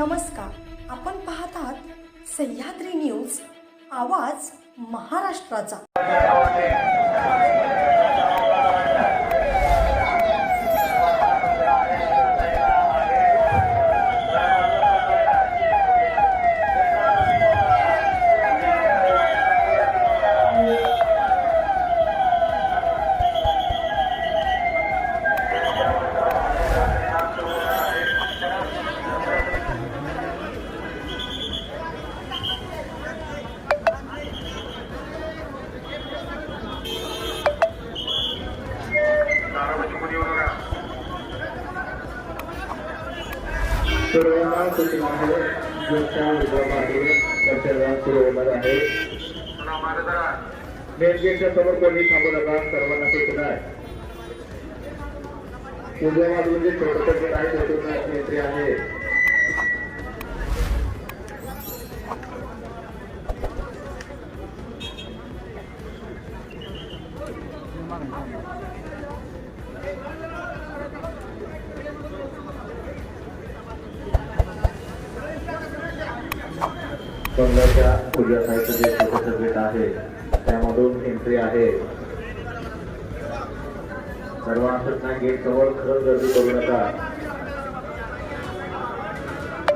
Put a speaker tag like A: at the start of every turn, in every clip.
A: नमस्कार. आपण पाहत आहात सह्याद्री न्यूज आवाज महाराष्ट्राचा.
B: सर्वांना सूचना आहे ज्येष्ठा विभागातील चर्चा सुरू होणार आहे मेन समोर कोणी थांबू नका सर्वांना सूचना आहे उजव्या बाजूला जे छोटं गेट आहे त्यातून आहे. बंगालच्या पूजा साईडचं जे छोटंसं गेट आहे त्यामधून एंट्री आहे. सर्वांना गेट जवळ खरंच गर्दी करू नका.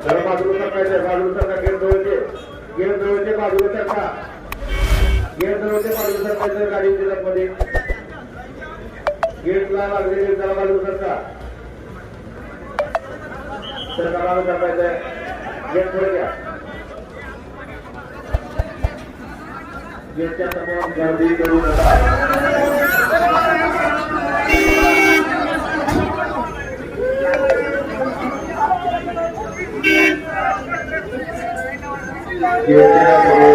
B: बाजूला सरकायचं बाजूला सरका गेट जवळचे. गेट जवळचे बाजूला सरका गेट जवळचे बाजूला सरकायचं गाडी मध्ये गेटला लागलेले जरा बाजूला सरका सरकारला गेट पुढे घ्या. गेटच्या गर्दी करू नका. गेटच्या समोर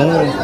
B: Oh.